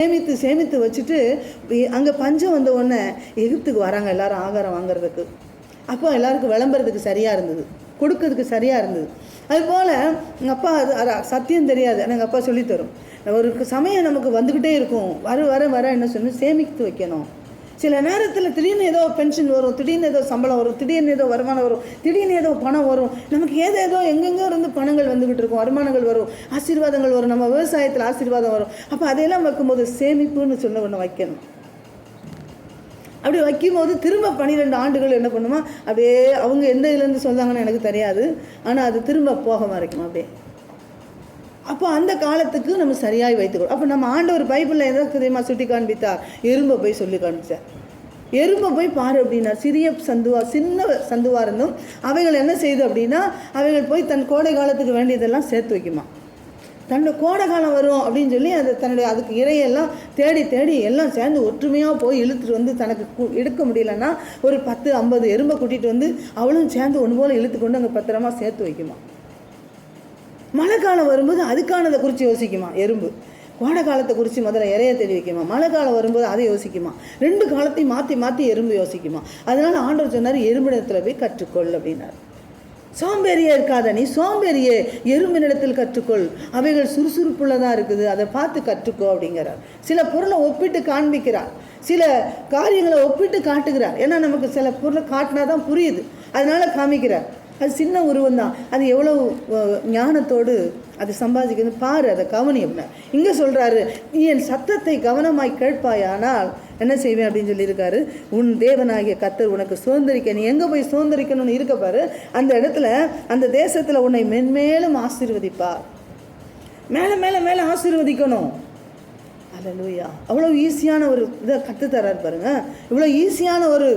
சேமித்து சேமித்து வச்சுட்டு அங்கே பஞ்சம் வந்த உடனே எகிப்துக்கு வராங்க எல்லாரும் ஆகாரம் வாங்குறதுக்கு. அப்போ எல்லாருக்கும் விளம்புறதுக்கு சரியாக இருந்தது. கொடுக்கறதுக்கு சரியாக இருந்தது. அதுபோல் எங்கள் அப்பா அது அது சத்தியம் தெரியாது. ஆனால் எங்கள் அப்பா சொல்லித் தரும் ஒரு சமயம் நமக்கு வந்துக்கிட்டே இருக்கும். வர வர வர என்ன சொல்லணும்? சேமித்து வைக்கணும். சில நேரத்தில் திடீர்னு ஏதோ பென்ஷன் வரும் திடீர்னு ஏதோ சம்பளம் வரும் திடீர்னு ஏதோ வருமானம் வரும் திடீர்னு ஏதோ பணம் வரும். நமக்கு ஏதோ ஏதோ எங்கெங்கோ இருந்து பணங்கள் வந்துக்கிட்டு இருக்கும் வருமானங்கள் வரும் ஆசீர்வாதங்கள் வரும் நம்ம விவசாயத்தில் ஆசீர்வாதம் வரும். அப்போ அதையெல்லாம் வைக்கும்போது சேமிப்புன்னு சொன்ன ஒன்று வைக்கணும். அப்படி வைக்கும்போது திரும்ப பன்னிரெண்டு ஆண்டுகள் என்ன பண்ணுமா? அப்படியே அவங்க எந்த இதுலேருந்து சொன்னாங்கன்னு எனக்கு தெரியாது. ஆனால் அது திரும்ப போக வரைக்கும் அப்படியே. அப்போ அந்த காலத்துக்கு நம்ம சரியாய் வைத்துக்கணும் அப்போ நம்ம ஆண்டவர் பைபிளில் எதை தெரியுமா சுட்டி காண்பித்தார் எறும்பை போய் சொல்லி காண்பிச்சார். எறும்பை போய் பாரு அப்படின்னா சிறிய சந்துவா சின்ன சந்துவா இருந்தும் அவைகள் என்ன செய்யுது அப்படின்னா அவைகள் போய் தன் கோடை காலத்துக்கு வேண்டியதெல்லாம் சேர்த்து வைக்குமா. தன்னோட கோடை காலம் வரும் அப்படின்னு சொல்லி அது தன்னுடைய அதுக்கு இறையெல்லாம் தேடி தேடி எல்லாம் சேர்ந்து ஒற்றுமையாக போய் இழுத்துட்டு வந்து தனக்கு எடுக்க முடியலன்னா ஒரு பத்து ஐம்பது எறும்பை கூட்டிகிட்டு வந்து அவளும் சேர்ந்து ஒன்று போல் இழுத்து கொண்டு அங்கே பத்திரமா சேர்த்து வைக்குமா. மழை காலம் வரும்போது அதுக்கானதை குறித்து யோசிக்குமா? எறும்பு. கோடை காலத்தை குறித்து முதல்ல இறைய தேடி வைக்குமா மழை காலம் வரும்போது அதை யோசிக்குமா? ரெண்டு காலத்தையும் மாற்றி மாற்றி எறும்பு யோசிக்குமா? அதனால் ஆண்டவர் சொன்னார் எறும்பிடத்தில் போய் கற்றுக்கொள் அப்படின்னார். சோம்பேறியே இருக்காத நீ சோம்பேறியே. எறும்பினிடத்தில் கற்றுக்கொள். அவைகள் சுறுசுறுப்புள்ளதாக இருக்குது அதை பார்த்து கற்றுக்கோ அப்படிங்கிறார். சில பொருளை ஒப்பிட்டு காண்பிக்கிறார். சில காரியங்களை ஒப்பிட்டு காட்டுகிறார். ஏன்னா நமக்கு சில பொருளை காட்டினா தான் புரியுது. அதனால காமிக்கிறார். அது சின்ன உருவம் தான் அது எவ்வளோ ஞானத்தோடு அது சம்பாதிக்கிறது பாரு அதை கவனி அப்படின்னா. இங்கே சொல்கிறாரு நீ என் சத்தத்தை கவனமாய் கேட்பாயானால் என்ன செய்வேன்? அப்படின்னு சொல்லியிருக்காரு. உன் தேவனாகிய கத்தர் உனக்கு சுதந்திரிக்க நீ எங்கே போய் சுதந்திரிக்கணும்னு இருக்க பாரு. அந்த இடத்துல அந்த தேசத்தில் உன்னை மென்மேலும் ஆசீர்வதிப்பார். மேலே மேலே மேலே ஆசீர்வதிக்கணும். அல்லேலூயா அவ்வளோ ஈஸியான ஒரு இதை கற்றுத்தரார் பாருங்க. இவ்வளோ ஈஸியான ஒரு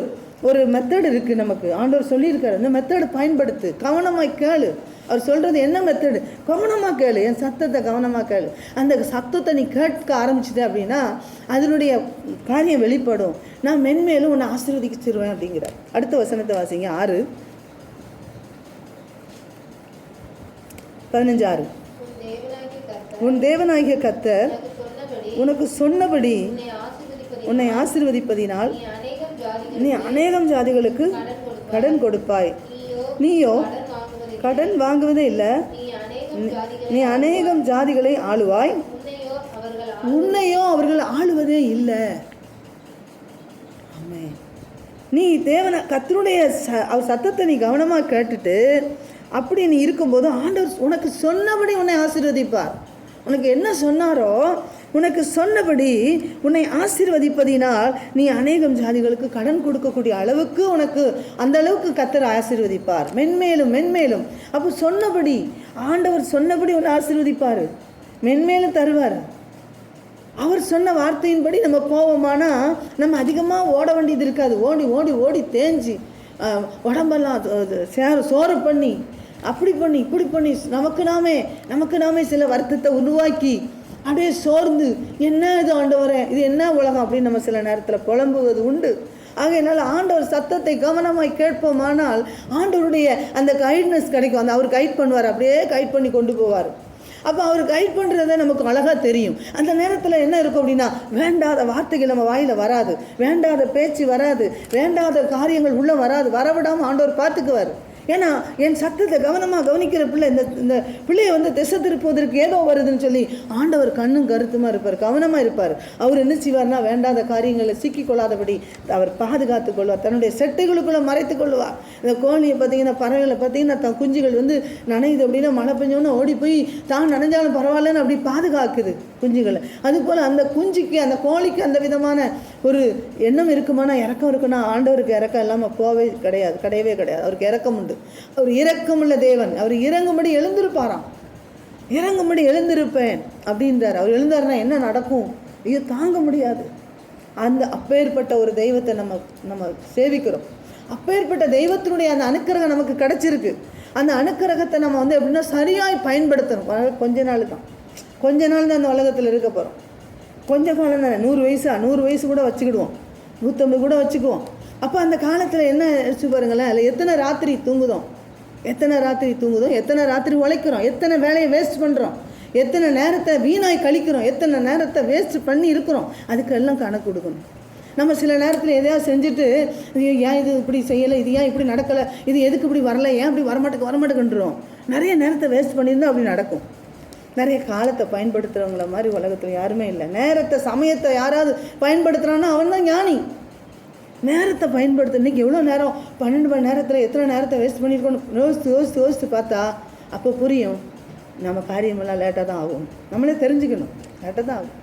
ஒரு மெத்தட் இருக்குது நமக்கு. ஆண்டவர் சொல்லியிருக்காரு அந்த மெத்தடு பயன்படுத்து. கவனமாக கேளு. அவர் சொல்கிறது என்ன மெத்தடு கவனமாக கேளு. என் சத்தத்தை கவனமாக கேளு. அந்த சத்தத்தை நீ கேட்க ஆரம்பிச்சிட்ட அப்படின்னா அதனுடைய காரியம் வெளிப்படும். நான் மென்மேலும் உன்னை ஆசீர்வதிச்சிருவேன் அப்படிங்கிறார். அடுத்த வசனத்தை வாசிங்க. ஆறு. பதினஞ்சு ஆறு. உன் தேவனாகிய கத்தர் உனக்கு சொன்னபடி உன்னை ஆசிர்வதிப்பதினால் நீ அநேகம் ஜாதிகளுக்கு கடன் கொடுப்பாய். நீயோ கடன் வாங்குவதே இல்லை. நீ அநேகம் ஜாதிகளை ஆளுவாய். உன்னையோ அவர்கள் ஆளுவதே இல்லை. நீ தேவனை கத்தருடைய ச அவர் சத்தத்தை நீ கவனமாக கேட்டுட்டு அப்படி நீ இருக்கும்போது ஆண்டவர் உனக்கு சொன்னபடி உன்னை ஆசீர்வதிப்பார். உனக்கு என்ன சொன்னாரோ உனக்கு சொன்னபடி உன்னை ஆசீர்வதிப்பதினால் நீ அநேகம் ஜாதிகளுக்கு கடன் கொடுக்கக்கூடிய அளவுக்கு உனக்கு அந்த அளவுக்கு கத்தர் ஆசீர்வதிப்பார். மென்மேலும் மென்மேலும். அப்போ சொன்னபடி ஆண்டவர் சொன்னபடி உன்னை ஆசீர்வதிப்பார். மென்மேலும் தருவார். அவர் சொன்ன வார்த்தையின்படி நம்ம போவோமானா நம்ம அதிகமாக ஓட வேண்டியது இருக்காது. ஓடி ஓடி ஓடி தேஞ்சு உடம்பெல்லாம் அது- சேர சோறு பண்ணி அப்படி பண்ணி இப்படி பண்ணி நமக்கு நாமே நமக்கு நாமே சில வருத்தத்தை உருவாக்கி அப்படியே சோர்ந்து என்ன இது ஆண்டவரே? இது என்ன உலகம்? அப்படின்னு நம்ம சில நேரத்தில் புலம்புவது உண்டு. ஆகையினால் ஆண்டவர் சத்தத்தை கவனமாய் கேட்போமானால் ஆண்டவருடைய அந்த கைட்னஸ் கிடைக்கும். அந்த அவர் கைட் பண்ணுவார். அப்படியே கைட் பண்ணி கொண்டு போவார். அப்போ அவர் கைட் பண்ணுறத நமக்கு அழகாக தெரியும். அந்த நேரத்தில் என்ன இருக்கும் அப்படின்னா வேண்டாத வார்த்தைகள் நம்ம வாயில் வராது. வேண்டாத பேச்சு வராது. வேண்டாத காரியங்கள் உள்ளே வராது. வரவிடாமல் ஆண்டவர் பார்த்துக்குவார். ஏன்னா என் சத்தத்தை கவனமாக கவனிக்கிற பிள்ளை இந்த இந்த பிள்ளையை வந்து திசை திருப்புவதற்கு ஏதோ வருதுன்னு சொல்லி ஆண்டவர் கண்ணும் கருத்துமாக இருப்பார் கவனமாக இருப்பார். அவர் என்ன செய்வார்னா வேண்டாத காரியங்களை சிக்கிக் கொள்ளாதபடி அவர் பாதுகாத்து கொள்வார். தன்னுடைய செட்டைகளுக்குள்ளே மறைத்து கொள்வார். இந்த கோழியை பார்த்தீங்கன்னா பறவைகளை பார்த்தீங்கன்னா தன் குஞ்சுகள் வந்து நனையுது அப்படின்னா மழை பெஞ்சோன்னு ஓடி போய் தான் நனைஞ்சாலும் பரவாயில்லன்னு அப்படி பாதுகாக்குது குஞ்சுகளை. அதுபோல் அந்த குஞ்சுக்கு அந்த கோழிக்கு அந்த விதமான ஒரு எண்ணம் இருக்குமானா இறக்கம் இருக்குன்னா ஆண்டவருக்கு இறக்கம் இல்லாமல் போவே கிடையாது கிடையவே கிடையாது. அவருக்கு இறக்கம் உண்டு. அவர் இறக்கமுள்ள தேவன். அவர் இறங்கும்படி எழுந்திருப்பாராம். இறங்கும்படி எழுந்திருப்பேன் அப்படின்றார். அவர் எழுந்தாருன்னா என்ன நடக்கும்? ஐயோ தாங்க முடியாது. அந்த அப்பேற்பட்ட ஒரு தெய்வத்தை நம்ம நம்ம சேவிக்கிறோம். அப்பேற்பட்ட தெய்வத்தினுடைய அந்த அனுக்கிரகம் நமக்கு கிடச்சிருக்கு. அந்த அனுக்கிரகத்தை நம்ம வந்து எப்படின்னா சரியாய் பயன்படுத்தணும். கொஞ்ச நாள் தான். கொஞ்ச நாள் தான் அந்த உலகத்தில் இருக்க போகிறோம் கொஞ்ச காலம் தானே நூறு வயசா நூறு வயசு கூட வச்சுக்கிடுவோம். நூற்றம்பது கூட வச்சுக்குவோம். அப்போ அந்த காலத்தில் என்ன வச்சு பாருங்களேன் அதில் எத்தனை ராத்திரி தூங்குதோம்? எத்தனை ராத்திரி தூங்குதோம்? எத்தனை ராத்திரி உழைக்கிறோம்? எத்தனை வேலையை வேஸ்ட் பண்ணுறோம் எத்தனை நேரத்தை வீணாய் கழிக்கிறோம்? எத்தனை நேரத்தை வேஸ்ட் பண்ணி இருக்கிறோம்? அதுக்கெல்லாம் கணக்கு கொடுக்கணும். நம்ம சில நேரத்தில் எதையாவது செஞ்சுட்டு ஐயோ, ஏன் இது இப்படி செய்யலை இது ஏன் இப்படி நடக்கலை இது எதுக்கு இப்படி வரல ஏன் இப்படி வரமாட்டேங்க வரமாட்டேங்கன்றோம். நிறைய நேரத்தை வேஸ்ட் பண்ணியிருந்தால் அப்படி நடக்கும். நிறைய காலத்தை பயன்படுத்துகிறவங்கள மாதிரி உலகத்தில் யாருமே இல்லை. நேரத்தை சமயத்தை யாராவது பயன்படுத்துகிறான்னா அவன் தான் ஞானி. நேரத்தை பயன்படுத்த இன்னைக்கு எவ்வளோ நேரம்? பன்னெண்டு மணி நேரத்தில் எத்தனை நேரத்தை வேஸ்ட் பண்ணியிருக்கோன்னு யோசித்து யோசித்து யோசித்து பார்த்தா அப்போ புரியும். நம்ம காரியமெல்லாம் லேட்டாக தான் ஆகும். நம்மளே தெரிஞ்சுக்கணும். லேட்டாக தான் ஆகும்.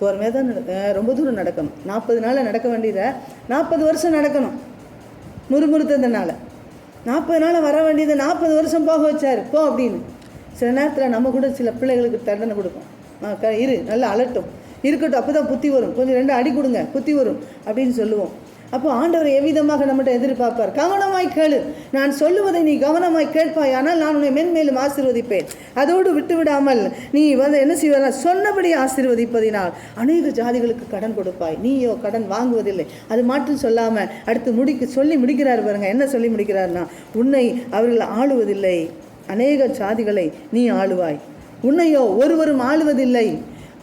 பொறுமையாக தான் நடக்க ரொம்ப தூரம் நடக்கணும். நாற்பது நாளில் நடக்க வேண்டியதை நாற்பது வருஷம் நடக்கணும். முறுமுறுத்ததுனால. நாற்பது நாளில் வர வேண்டியதை நாற்பது வருஷம் போக வச்சார். போ அப்படின்னு. சில நேரத்தில் நம்ம கூட சில பிள்ளைகளுக்கு தண்டனை கொடுக்கும். இரு நல்லா அலட்டும். இருக்கட்டும் அப்போ தான் புத்தி வரும். கொஞ்சம் ரெண்டு அடி கொடுங்க புத்தி வரும் அப்படின்னு சொல்லுவோம். அப்போ ஆண்டவர் எவ்விதமாக நம்மகிட்ட எதிர்பார்ப்பார்? கவனமாய் கேளு. நான் சொல்லுவதை நீ கவனமாய் கேட்பாய். ஆனால் நான் உன்னை மென்மேலும் ஆசீர்வதிப்பேன். அதோடு விட்டு விடாமல் நீ வந்து என்ன செய்வார் சொன்னபடி ஆசீர்வதிப்பதினால் அநேக ஜாதிகளுக்கு கடன் கொடுப்பாய். நீயோ கடன் வாங்குவதில்லை. அது மாற்றம் சொல்லாமல் அடுத்து முடிக்க சொல்லி முடிக்கிறார் பாருங்க. என்ன சொல்லி முடிக்கிறார்னா உன்னை அவர்கள் ஆளுவதில்லை. அநேக சாதிகளை நீ ஆளுவாய். உன்னையோ ஒருவரும் ஆளுவதில்லை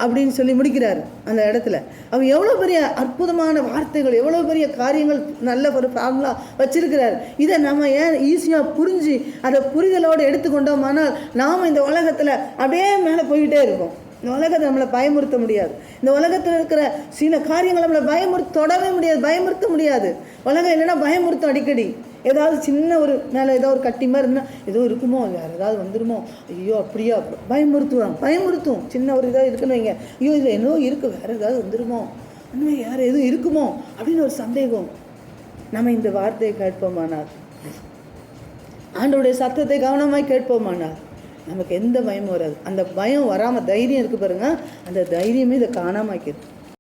அப்படின்னு சொல்லி முடிக்கிறார் அந்த இடத்துல. அவர் எவ்வளோ பெரிய அற்புதமான வார்த்தைகள் எவ்வளோ பெரிய காரியங்கள் நல்ல ஒரு ஃபார்முலா வச்சிருக்கிறார். இதை நம்ம ஏன் ஈஸியாக புரிஞ்சு அதை புரிதலோடு எடுத்துக்கொண்டோமானால் நாம் இந்த உலகத்தில் அப்படியே மேலே போய்கிட்டே இருக்கோம். இந்த உலகத்தை நம்மளை பயமுறுத்த முடியாது. இந்த உலகத்தில் இருக்கிற சில காரியங்களை நம்மளை பயமுறுத்த தொடவே முடியாது பயமுறுத்த முடியாது. உலகம் என்னென்னா பயமுறுத்தும் அடிக்கடி. ஏதாவது சின்ன ஒரு மேலே ஏதோ ஒரு கட்டி மாதிரி இருந்தால் ஏதோ இருக்குமோ? வேறு ஏதாவது வந்துருமோ? ஐயோ அப்படியா? அப்படி- பயமுறுத்துவாங்க. பயமுறுத்தும் சின்ன ஒரு இதாக இருக்குன்னு வைங்க. ஐயோ இதில் என்னவோ இருக்குது வேறு ஏதாவது வந்துருமோ? இன்னும் யார் எதுவும் இருக்குமோ? அப்படின்னு ஒரு சந்தேகம். நம்ம இந்த வார்த்தையை கேட்போமானார் ஆண்டோடைய சத்தத்தை கவனமாக கேட்போமானார் நமக்கு எந்த பயமும் வராது. அந்த பயம் வராமல் தைரியம் இருக்குது பாருங்க. அந்த தைரியமே இதை காணாமல் ஆக்கிடுது